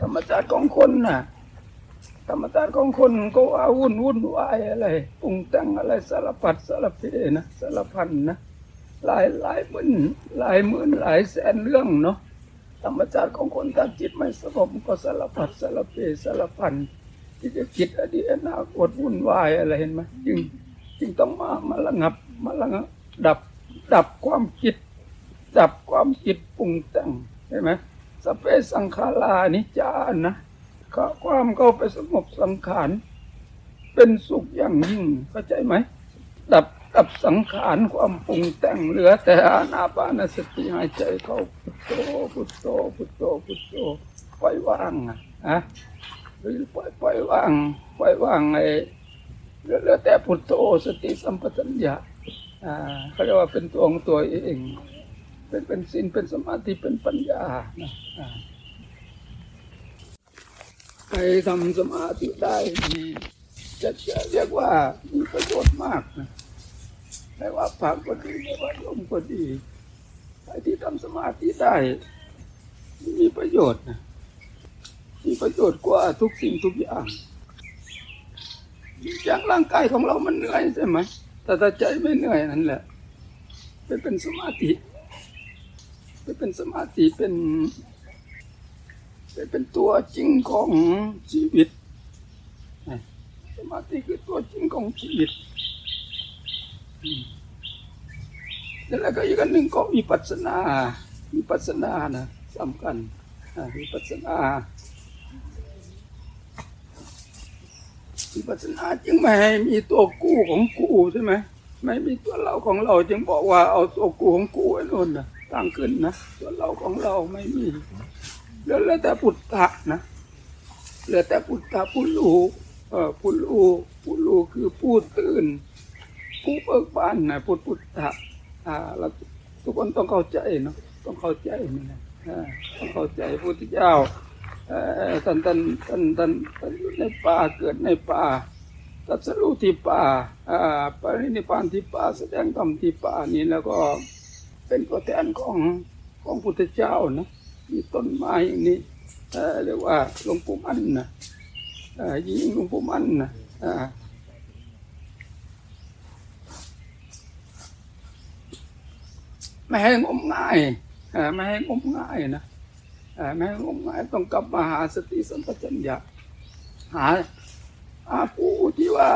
ธรรมชาติของคนน่ะ ธรรมชาติของคนก็ว่าวุ่นวุ่นวายอะไรปรุงแต่งอะไรสารพัดสารเพนะสารพันนะหลายหลายหมื่นหลายหมื่นหลายแสนเรื่องเนาะธรรมชาติของคนถ้าจิตไม่สงบก็สารพัดสารเพสารพันที่จะคิดอดีตอนาคตวุ่นวายอะไรเห็นไหมจึงจึงต้องมามาระงับมาระงับดับดับความคิด ดับความคิดปรุงแต่งใช่ไหม เปสังขารานิจานะก็ความเข้าไปสงบสังขาร เป็นสุขอย่างยิ่งเข้าใจไหม ดับดับสังขารความปรุงแต่งเหลือ แต่อานาปานสติหายใจเข้าพุทโธพุทโธพุทโธพุทโธปล่อยวางอะฮะหรือปล่อยปล่อยวางปล่อยวางไอ้เลือเหลือแต่พุทโธสติสัมปชัญญะอ่าเขาเรียกว่าเป็นตัวของตัวเอง เป็นเป็นศีลเป็นสมาธิเป็นปัญญานะใครทำสมาธิได้นี่จะเรียกว่ามีประโยชน์มากนะไม่ว่าพระก็ดีไม่ว่าโยมก็ดีใครที่ทำสมาธิได้ มีประโยชน์นะมีประโยชน์กว่าทุกสิ่งทุกอย่างอย่างร่างกายของเรามันเหนื่อยใช่ไหมแต่ถ้าใจไม่เหนื่อยนั่นแหละไปเป็นสมาธิ ไปเป็นสมาธิเป็นไปเป็นตัวจริงของชีวิต สมาธิคือตัวจริงของชีวิตแล้วก็อีกอันหนึ่งก็มีปัสนามีปัสนานะสำคัญมีปัสนามีปัสสนาจึงไม่ให้มีตัวกู้ของกูใช่ไหมไม่มีตัวเราของเราจึงบอกว่าเอาตัวกูของกูไอ้นู่นนะ ตั้งขึ้นนะตัวนเราของเราไม่มีเหลือเหลือแต่พุทธะนะเหลือแต่พุทธะผู้รู้เออผู้รู้ผู้รู้คือผู้ตื่น ผู้เบิกบานนะพุทธพุทธะอ่าเราทุกคนต้องเข้าใจเนาะต้องเข้าใจนี่นะต้องเข้าใจพระพุทธเจ้าอท่านท่านท่านท่านท่านอยู่ในป่าเกิดในป่าตรัสรู้ที่ป่าอ่าปรินิพพานที่ป่าแสดงธรรมที่ป่านี้แล้วก็ เป็นตัวแทนของของพุทธเจ้านะมีต้นไม้อย่างนี้เอ่เรียกว่าหลวงปู่มั่นนะเอ่งหลวงปู่มั่นนะไม่ให้งมงายไม่ให้งมงายนะไม่ให้งมงายต้องกลับมาหาสติสัมปชัญญะหาหาผู้ที่ว่า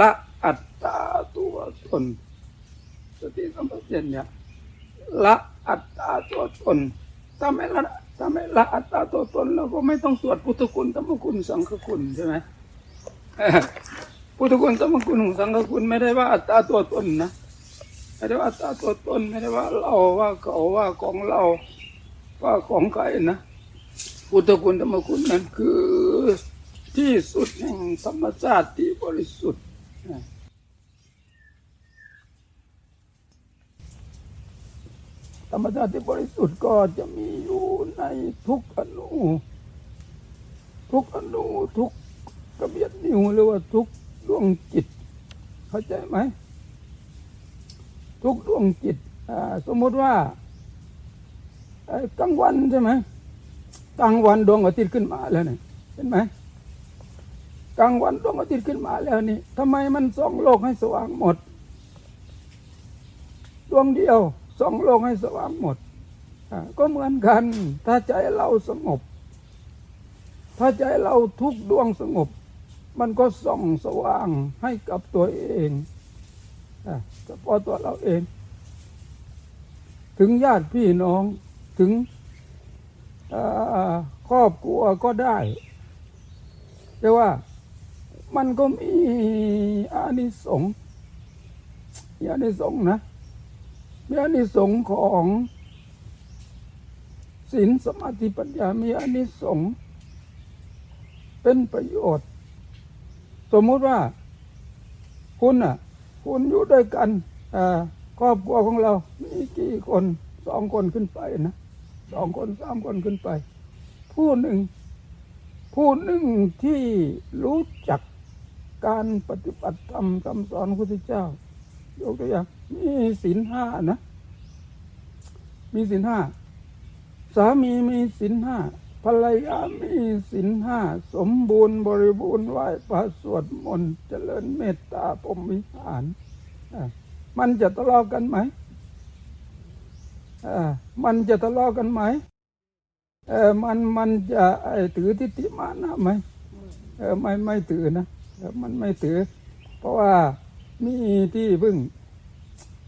ละอัตตาตัวตน สติสัมปชัญญะละอัตตาตัวตนถ้าไม่ละถ้าไม่ละอัตตาตัวตนเราก็ไม่ต้องสวดพุทธคุณธรรมคุณสังฆคุณใช่ไหมพุทธคุณธรรมคุณสังฆคุณไม่ได้ว่าอัตตาตัวตนนะไม่ได้ว่าอัตตาตัวตนไม่ได้ว่าเราว่าเขาว่าของเราว่าของใครนะพุทธคุณธรรมคุณนั้นคือที่สุดแห่งธรรมชาติที่บริสุทธิ์นะธ รรมชาติที่บริสุทธิ์ก็จะมีอยู่ในทุกอนุทุกอนุทุกกระเบียดนิ้วหรือว่าทุกดวงจิต เข้าใจไหม ทุกดวงจิตสมมติว่ากลางวันใช่ไหมกลางวันดวงอาทิตย์ขึ้นมาแล้วเนี่ยเห็นไหมกลางวันดวงอาทิตย์ขึ้นมาแล้วนี่ทำไมมันส่องโลกให้สว่างหมด ดวงเดียว ส่องโลกให้สว่างหมด ก็เหมือนกัน ถ้าใจเราสงบ ถ้าใจเราทุกดวงสงบ มันก็ส่องสว่างให้กับตัวเองอะเฉพาะตัวเราเอง ถึงญาติพี่น้องถึงครอบครัวก็ได้แต่ว่ามันก็มีอานิสงส์อานิสงส์นะ มีอานิสงส์ของศีลสมาธิปัญญา มีอานิสงส์เป็นประโยชน์ สมมุติว่าคุณอะ คุณอยู่ด้วยกันครอบครัวของเรา มีกี่คนสองคนขึ้นไปนะสองคนสามคนขึ้นไป ผู้หนึ่ง ผู้หนึ่งที่รู้จักการปฏิบัติธรรมคำสอนพระพุทธเจ้า ยกตัวอย่าง มีศีลห้านะ มีศีลห้าสามีมีศีลห้าภรรยามีศีลห้าสมบูรณ์บริบูรณ์ไหว้พระสวดมนต์เจริญเมตตาพรมวิหารอะมันจะทะเลาะกันไหมอะมันจะทะเลาะกันไหมเออมันมันจะไอ้ถือทิฏฐิมานะไหมเออไม่ไม่ถือนะเออมันไม่ถือ เพราะว่ามีที่พึ่ง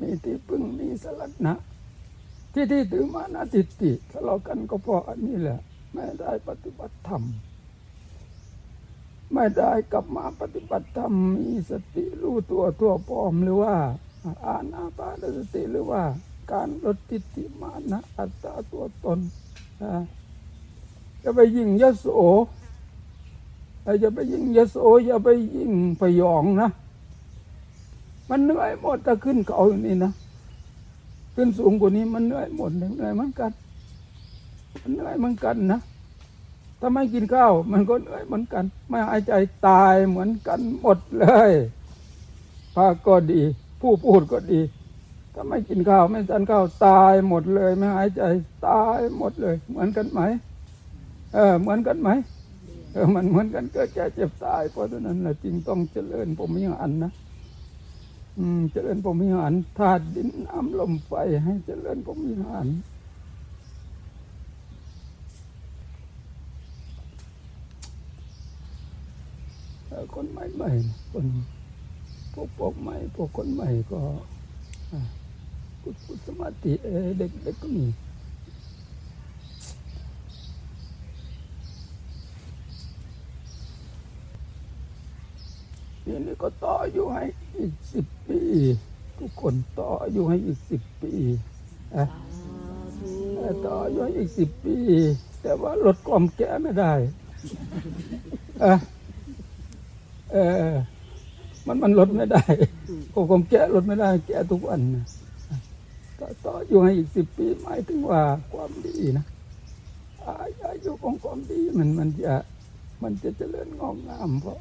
มีที่พึ่งมีสลัดนะ ที่ที่ถือมานะทิฏฐิทะเลาะกันก็เพราะอันนี้แหละ ไม่ได้ปฏิบัติธรรม ไม่ได้กลับมาปฏิบัติธรรมมีสติรู้ตัวทั่วพร้อมหรือว่าอานาปานสติหรือว่า การลดทิฏฐิมานะอัตตาตัวตนจะไปยิงยโสอย่าไปยิงยโสอย่าไปยิงพยองนะ มันเหนื่อยหมดถ้าขึ้นเขาอย่างนี้นะขึ้นสูงกว่านี้มันเหนื่อยหมดเหนื่อยเหมือนกันมันเหนื่อยเหมือนกันนะถ้าไม่กินข้าวมันก็เหนื่อยเหมือนกัน ไม่หายใจตายเหมือนกันหมดเลยพระก็ดี ผู้พูดก็ดี ถ้าไม่กินข้าวไม่ทานข้าวตายหมดเลย ไม่หายใจตายหมดเลย เหมือนกันไหมเออเหมือนกันไหมเออมันเหมือนกันเกิดแก่เจ็บตายเพราะฉะนั้นเราจึงต้องเจริญผมยังอันนะ อืม เจริญพรมิหารธาตุดินน้ำลมไฟให้เจริญพรมิหารคนใหม่ๆคนพวกพวกใหม่พวกคนใหม่ก็อ่าฝึกฝึกสมาธิเอ่อเด็กเด็กก็มี ก็ต่ออายุให้อีกสิบปี ทุกคนต่ออายุให้อีกสิบปีอะต่ออยุให้อีกสิบปี แต่ว่าลดความแก่ไม่ได้อะเออมันมันลดไม่ได้ความแก่ลดไม่ได้แก่ทุกวันนะต่อต่ออายุให้อีกสิบปีหมายถึงว่าความดีนะอาอายุของความดีมันมันจะมันจะเจริญงอกงามเพราะ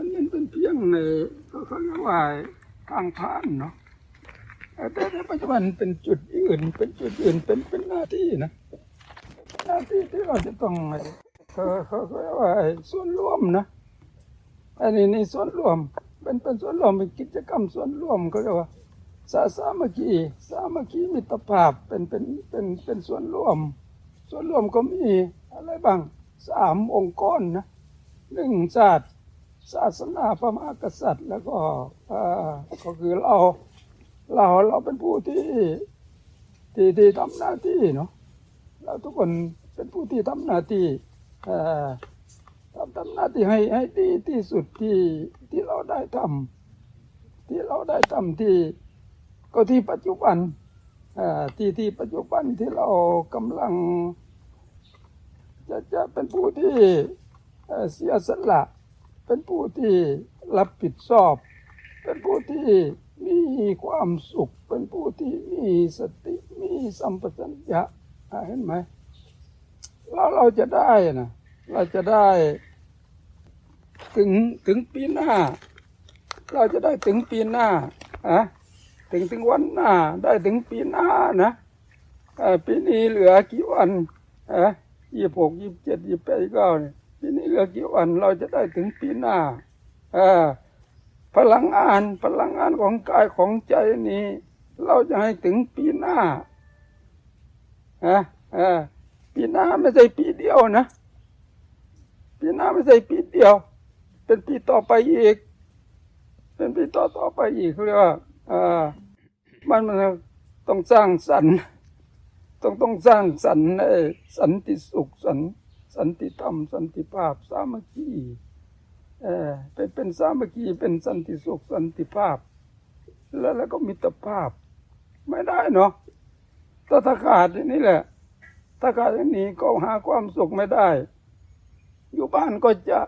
มันเป็นเป็นเพียงในเขาเขาเรียกว่าทางผ่านเนาะแต่ในปัจจุบันเป็นจุดอื่น เป็นจุดอื่นเป็นเป็นหน้าที่นะหน้าที่ที่เราจะต้องเขาเขาเขาเรียกว่าส่วนร่วมนะอันนี้ในส่วนร่วมเป็นเป็นส่วนร่วมเป็นกิจกรรมส่วนร่วมเขาเรียกว่าสาสามัคคีสามัคคีมิตรภาพเป็นเป็นเป็นเป็นส่วนร่วม ส่วนร่วมก็มีอะไรบ้างสามองค์กรนะหนึ่งชาติ ศาสนาพระมหากษัตริย์ แล้วก็ก็คือเราเราเราเป็นผู้ที่ที่ที่ทำหน้าที่เนาะเราทุกคนเป็นผู้ที่ทำหน้าที่ทำทำหน้าที่ให้ให้ดีที่สุดที่ที่เราได้ทำที่เราได้ทำที่ก็ที่ปัจจุบันที่ที่ปัจจุบันที่เรากำลัง จะจะเป็นผู้ที่เสียสละ เป็นผู้ที่รับผิดชอบ เป็นผู้ที่มีความสุข เป็นผู้ที่มีสติมีสัมปชัญญะเห็นไหมเราเราจะได้นะเราจะได้ ถึงถึงปีหน้า เราจะได้ถึงปีหน้าอะถึงถึงวันหน้า ได้ถึงปีหน้านะอ่อปีนี้เหลือกี่วันอะยี่หกยี่เจ็ดยี่แปดยี่เก้าเนี่ย ปีนี้เหลือกี่วันเราจะได้ถึงปีหน้าอพลังงานพลังงานของกายของใจนี้ เราจะให้ถึงปีหน้าฮะเออปีหน้าไม่ใช่ปีเดียวนะ ปีหน้าไม่ใช่ปีเดียว เป็นปีต่อไปอีก เป็นปีต่อต่อไปอีกเขาเรียกว่ามันมันต้องสร้างสรรค์ต้องต้องสร้างสรรค์สันติสุขสัน สันติธรรม สันติภาพ สามัคคีเออเป็นเป็นสามัคคีเป็นสันติสุขสันติภาพ แล้วแล้วก็มิตรภาพ ไม่ได้เนาะถ้าถ้าขาดอย่างนี้แหละ ถ้าขาดอย่างนี้ก็หาความสุขไม่ได้ อยู่บ้านก็จะ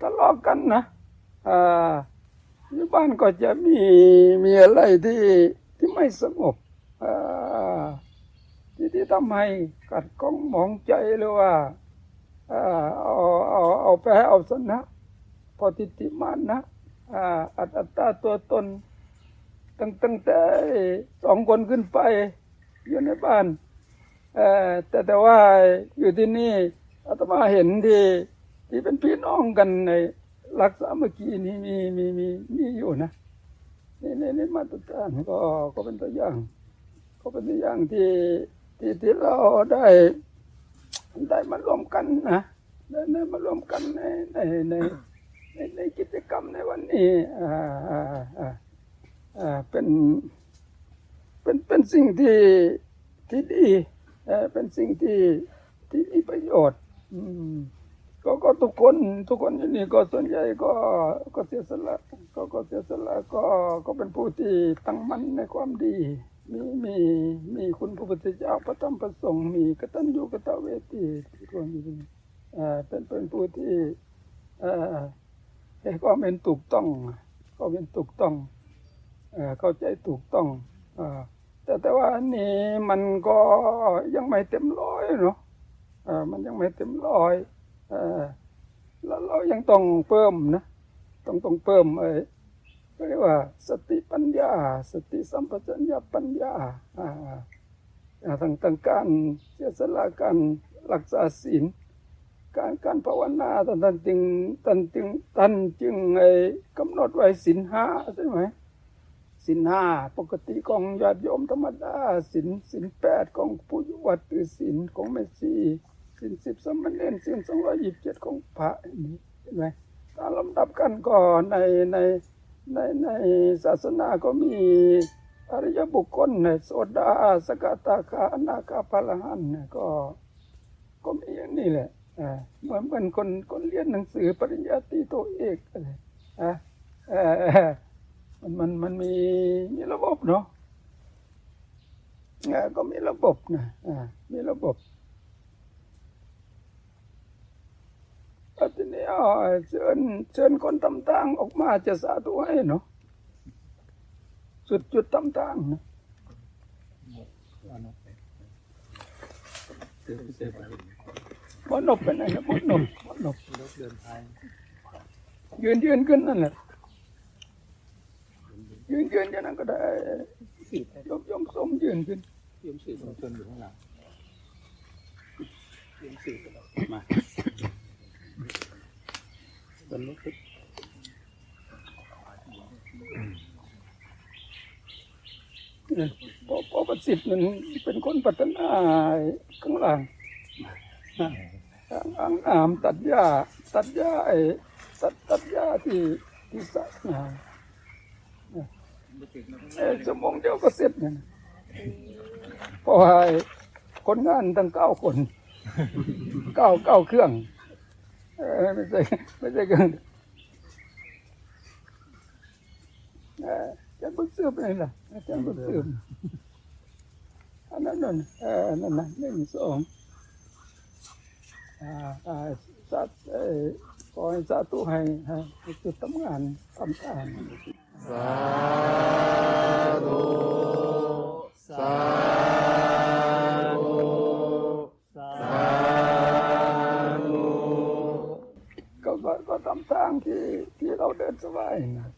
ทะเลาะกันนะอ่าอยู่บ้านก็จะมีมีอะไรที่ที่ไม่สงบอ่าที่ที่ทำให้กัดก้องมองใจหรือว่า เอ่อเอาเอาเอาแพ้เอาชนะพอทิฏฐิมานะอัตตตาตัวตน ตั้งตั้งแต่สองคนขึ้นไป อยู่ในบ้านแต่แต่ว่าอยู่ที่นี่อาตมาเห็นที่ที่เป็นพี่น้องกันในรักสามัคคีนี้มีมีมีมีอยู่นะนี่นี่นี่มาตรฐานก็ก็เป็นตัวอย่าง ก็เป็นตัวอย่างที่ที่ที่เราได้ ได้มารวมกันนะได้ได้มารวมกันในในในในในกิจกรรมในวันนี้อ่าอ่าอ่าอ่าเป็นเป็นเป็นสิ่งที่ที่ดีเออเป็นสิ่งที่ที่มีประโยชน์อืมก็ก็ทุกคนทุกคนอยู่นี่ก็ส่วนใหญ่ก็ก็เสียสละก็ก็เสียสละก็ก็เป็นผู้ที่ตั้งมั่นในความดี มีมีมีคุณพระพุทธเจ้าพระธรรมพระสงฆ์มีกตัญญูกตเวทีที่รวมอยู่ที่นี่เอ่อเป็นเป็นผู้ที่อ่อให้ความเป็นถูกต้องก็เป็นถูกต้องเอ่อเข้าใจถูกต้องอ่อแต่แต่ว่าอันนี้มันก็ยังไม่เต็มร้อยเนาะอ่อมันยังไม่เต็มร้อยอ่อแล้วเรายังต้องเพิ่มนะต้องต้องเพิ่มเอ้ เรียกว่า สติปัญญา สติสัมปชัญญะปัญญาอ่าอ่าทางทางการเสียสละการรักษาศีลการการภาวนาท่านท่านจึงท่านจึงท่านจึงไอ้กำหนดไว้ศีลห้าใช่ไหมสินห้าปกติของญาติโยมธรรมดาสินสินแปดของผู้ยู่วัดตือสินของแม่ชีสินสิบสามเณรสินสองร้อยยี่สิบเจ็ดของพระนนี้เห็นไหมตามลำดับกันก็ในใน ในในศาสนาก็มีอริยบุคคลในโสดาสกตาคาอนาคาพระอรหันเนี่ยก็ก็มีอย่างนี้แหละอ่าเหมือนเหมือนคนคนเรียนหนังสือปริญญาตรีโทเอกอะไรอะเออมันมันมันมีมีระบบเนาะอ่าก็มีระบบนะอ่ามีระบบอันนี้อ่า เชิญเชิญคนตำทางออกมาจะสาธุให้เนาะสุดจุดตำทางนะเดินเดินไปมดนบเป็นไงนะมดนบมดนบรถเดินทางยืนยืนขึ้นนั่นแหละยืนยืนอย่างนั้นก็ได้สี่ยมยมสมยืนขึ้นเตรียมสื่อมวลชนอยู่ข้างหลังเตรียมสื่อกันมา บนรถเออพอพอประสิทธิ์นั้นเป็นคนพัฒนาข้างหลังอ่าอ่างน้ำตัดหญ้าตัดหญ้าไอ้ตัดตัดหญ้าที่ที่สระน้ำเอ้ชั่วโมงเดียวก็เสร็จเนี่ยเพราะว่าไอ้คนงานตั้งเก้าคนเก้าเก้าเครื่อง ไม่ใช่ไม่ใช่เครื่องเออจะบึกซึมเลยล่ะจะบึกซึมอันนั้นนั่นเอออันนั้นนะหนึ่งสองอ่าอ่าสัตว์เออขอให้สาธุให้ให้จุดทำงานทำการสาธุสา ทางที่ที่เราเดินสบายนะ